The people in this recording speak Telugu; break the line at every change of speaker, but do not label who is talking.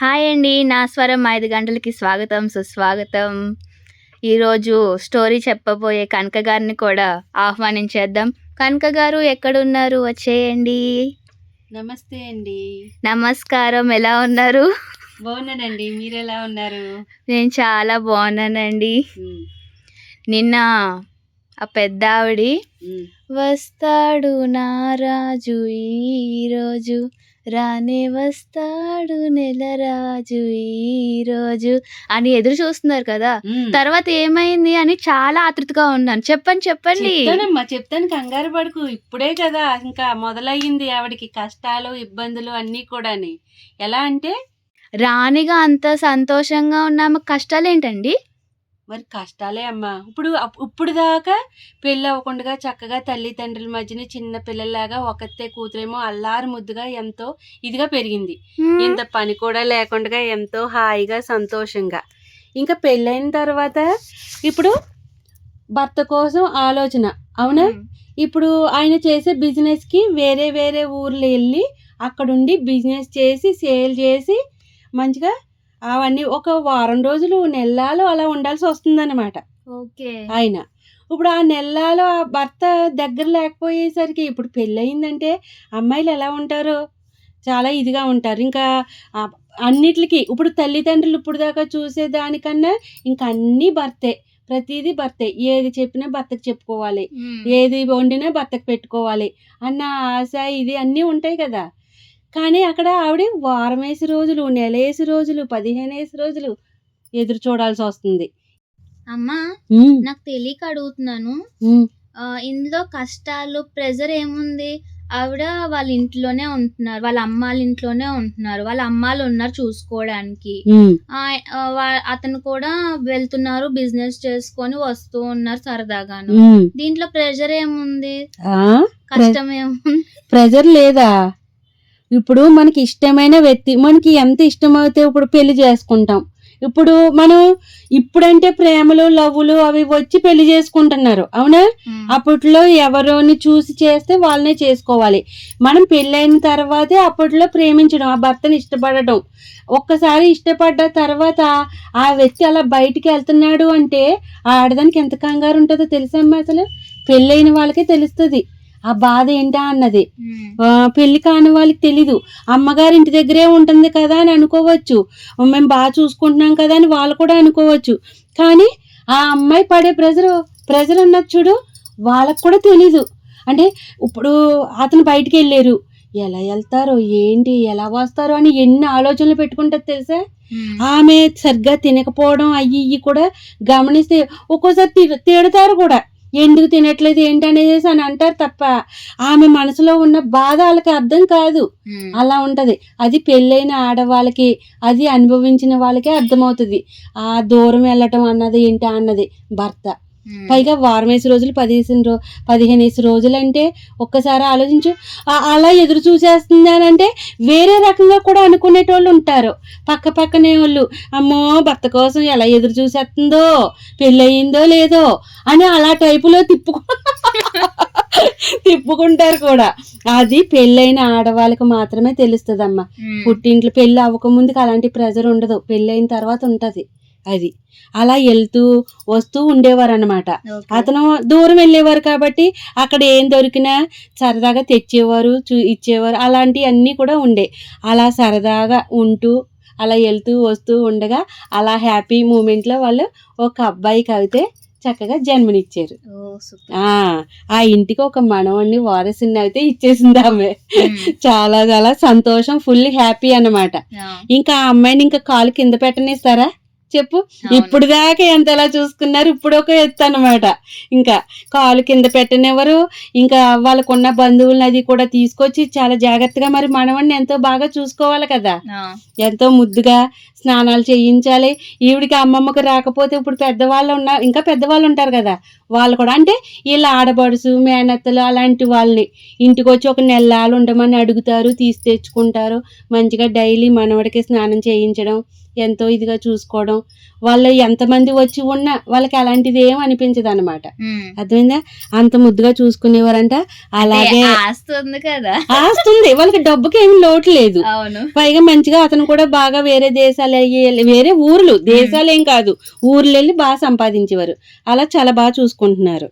హాయ్ అండి నా స్వరం ఐదు గంటలకి స్వాగతం సుస్వాగతం. ఈరోజు స్టోరీ చెప్పబోయే కనక గారిని కూడా ఆహ్వానించేద్దాం. కనక గారు ఎక్కడున్నారు? వచ్చేయండి.
నమస్తే అండి.
నమస్కారం ఎలా ఉన్నారు?
బాగున్నానండి మీరు ఎలా ఉన్నారు?
నేను చాలా బాగున్నానండి. నిన్న ఆ పెద్ద ఆవిడి వస్తాడు నా రాజు ఈరోజు రానే వస్తాడు నెల రాజు ఈరోజు అని ఎదురు చూస్తున్నారు కదా. తర్వాత ఏమైంది అని చాలా ఆతృతగా ఉన్నాను. చెప్పండి చెప్పండి.
చెప్తానమ్మా చెప్తాను. కంగారు పడుకు. ఇప్పుడే కదా ఇంకా మొదలయ్యింది ఆవిడకి కష్టాలు ఇబ్బందులు అన్నీ కూడాని. ఎలా అంటే?
రాణిగా అంత సంతోషంగా ఉన్నాము కష్టాలు ఏంటండి
మరి కష్టాలే అమ్మా ఇప్పుడు ఇప్పుడు దాకా పెళ్ళి అవ్వకుండా చక్కగా తల్లిదండ్రుల మధ్యన చిన్న పిల్లలాగా ఒకతే కూతురేమో అల్లారు ముద్దుగా ఎంతో ఇదిగా పెరిగింది. ఇంత పని కూడా లేకుండా ఎంతో హాయిగా సంతోషంగా ఇంకా పెళ్ళైన తర్వాత ఇప్పుడు భర్త కోసం ఆలోచన అవునా. ఇప్పుడు ఆయన చేసే బిజినెస్కి వేరే వేరే ఊర్లు వెళ్ళి అక్కడుండి బిజినెస్ చేసి సేల్ చేసి మంచిగా అవన్నీ ఒక వారం రోజులు నెల్లాలు అలా ఉండాల్సి వస్తుందన్నమాట.
ఓకే.
ఆయన ఇప్పుడు ఆ నెల్లాలు ఆ భర్త దగ్గర లేకపోయేసరికి ఇప్పుడు పెళ్ళయిందంటే అమ్మాయిలు ఎలా ఉంటారు? చాలా ఇదిగా ఉంటారు. ఇంకా అన్నిటికీ ఇప్పుడు తల్లిదండ్రులు ఇప్పుడు దాకా చూసేదానికన్నా ఇంకా అన్నీ భర్తే. ప్రతిదీ భర్తే. ఏది చెప్పినా భర్తకు చెప్పుకోవాలి. ఏది వండినా భర్తకు పెట్టుకోవాలి. అన్న ఆశ ఇది అన్నీ ఉంటాయి కదా. కానీ అక్కడ ఆవిడ వారం వేసి రోజులు నెలేసి రోజులు పదిహేను వేసి రోజులు ఎదురు చూడాల్సి వస్తుంది.
అమ్మా నాకు తెలియక అడుగుతున్నాను. ఇందులో కష్టాలు ప్రెజర్ ఏముంది? ఆవిడ వాళ్ళ ఇంట్లోనే ఉంటున్నారు వాళ్ళ అమ్మాళ్ళ ఇంట్లోనే ఉంటున్నారు వాళ్ళ అమ్మాళ్ళు ఉన్నారు చూసుకోవడానికి. అతను కూడా వెళ్తున్నారు బిజినెస్ చేసుకొని వస్తూ ఉన్నారు సరదాగాను. దీంట్లో ప్రెషర్ ఏముంది? కష్టం ఏముంది?
ప్రెజర్ లేదా? ఇప్పుడు మనకి ఇష్టమైన వ్యక్తి మనకి ఎంత ఇష్టమైతే ఇప్పుడు పెళ్ళి చేసుకుంటాం. ఇప్పుడు మనం ఇప్పుడంటే ప్రేమలు లవ్వులు అవి వచ్చి పెళ్ళి చేసుకుంటున్నారు. అవునా. అప్పట్లో ఎవరోని చూసి చేస్తే వాళ్ళనే చేసుకోవాలి. మనం పెళ్ళైన తర్వాతే అప్పట్లో ప్రేమించడం ఆ భర్తని ఇష్టపడడం ఒక్కసారి ఇష్టపడ్డ తర్వాత ఆ వ్యక్తి అలా బయటికి వెళ్తున్నాడు అంటే ఆ ఆడదానికి ఎంత కంగారు ఉంటుందో తెలుసమ్మా అసలు? పెళ్ళైన వాళ్ళకే తెలుస్తుంది. ఆ బాధ ఏంటా అన్నది. పెళ్ళి కాని వాళ్ళకి తెలీదు. అమ్మగారి ఇంటి దగ్గరే ఉంటుంది కదా అని అనుకోవచ్చు. మేము బాగా చూసుకుంటున్నాం కదా అని వాళ్ళు కూడా అనుకోవచ్చు. కానీ ఆ అమ్మాయి పడే ప్రెజర్ ప్రెజర్ అన్నది చూడు వాళ్ళకు కూడా తెలీదు. అంటే ఇప్పుడు అతను బయటికి వెళ్ళారు. ఎలా వెళ్తారో ఏంటి ఎలా వస్తారో అని ఎన్ని ఆలోచనలు పెట్టుకుంటారు తెలుసా. ఆమె సరిగ్గా తినకపోవడం అయ్యి ఇయ్యి కూడా గమనిస్తే ఒక్కోసారి తిడతారు కూడా. ఎందుకు తినట్లేదు ఏంటి అనేది అని అంటారు తప్ప ఆమె మనసులో ఉన్న బాధ వాళ్ళకి అర్థం కాదు. అలా ఉంటది అది పెళ్ళైన ఆడవాళ్ళకి అది అనుభవించిన వాళ్ళకే అర్థమవుతుంది ఆ దూరం వెళ్ళటం అన్నది ఏంటి అన్నది భర్త. పైగా వారం వేసి రోజులు పదిహేను రో పదిహేను వేసి రోజులు అంటే ఒక్కసారి ఆలోచించు. అలా ఎదురు చూసేస్తుంది అని అంటే వేరే రకంగా కూడా అనుకునేటోళ్ళు ఉంటారు. పక్క పక్కనే వాళ్ళు అమ్మో భర్త కోసం ఎలా ఎదురు చూసేస్తుందో పెళ్ళయిందో లేదో అని అలా టైపులో తిప్పుకు తిప్పుకుంటారు కూడా. అది పెళ్ళైన ఆడవాళ్ళకి మాత్రమే తెలుస్తుందమ్మా.
ఉమ్.
పుట్టింట్లో పెళ్ళి అవ్వకముందుకు అలాంటి ప్రెజర్ ఉండదు. పెళ్ళైన తర్వాత ఉంటది. అది. అలా వెళ్తూ వస్తూ ఉండేవారు అనమాట. అతను దూరం వెళ్ళేవారు కాబట్టి అక్కడ ఏం దొరికినా సరదాగా తెచ్చేవారు చూ ఇచ్చేవారు అలాంటివి అన్నీ కూడా ఉండే. అలా సరదాగా ఉంటూ అలా వెళ్తూ వస్తూ ఉండగా అలా హ్యాపీ మూమెంట్లో వాళ్ళు ఒక అబ్బాయికి అయితే చక్కగా జన్మనిచ్చారు. ఆ ఆ ఇంటికి ఒక మనవణ్ణి వారసుని అయితే ఇచ్చేసింది ఆమె. చాలా చాలా సంతోషం ఫుల్ హ్యాపీ అన్నమాట.
ఆ,
ఇంకా ఆ అమ్మాయిని ఇంకా కాలు కింద పెట్టనిస్తారా? చెప్పు. ఇప్పుడు దాకా ఎంతలా చూసుకున్నారు ఇప్పుడు ఒక ఎత్తు అనమాట ఇంకా కాలు కింద పెట్టనివ్వరు ఇంకా వాళ్ళకున్న బంధువులను అది కూడా తీసుకొచ్చి చాలా జాగ్రత్తగా మరి మనవడిని ఎంతో బాగా చూసుకోవాలి కదా. ఎంతో ముద్దుగా స్నానాలు చేయించాలి. ఈవిడికి అమ్మమ్మకి రాకపోతే ఇప్పుడు పెద్దవాళ్ళు ఉన్నారు ఇంకా పెద్దవాళ్ళు ఉంటారు కదా. వాళ్ళు కూడా అంటే వీళ్ళ ఆడబడుసు మేనత్తలు అలాంటి వాళ్ళని ఇంటికి వచ్చి ఒక నెలలు ఉండమని అడుగుతారు తీసి తెచ్చుకుంటారు. మంచిగా డైలీ మనవడికి స్నానం చేయించడం ఎంతో ఇదిగా చూసుకోవడం. వాళ్ళు ఎంతమంది వచ్చి ఉన్నా వాళ్ళకి అలాంటిది ఏం అనిపించదు అనమాట. అర్థమైందా? అంత ముద్దుగా చూసుకునేవారంట. అలాగే
అంటే ఆస్తి ఉంది కదా.
ఆస్తుంది వాళ్ళకి డబ్బుకి ఏమి లోటు లేదు. పైగా మంచిగా అతను కూడా బాగా వేరే దేశాలు వేరే ఊర్లు దేశాలు ఏం కాదు. ఊర్లు వెళ్ళి బాగా సంపాదించేవారు. అలా చాలా బాగా చూసుకుంటున్నారు.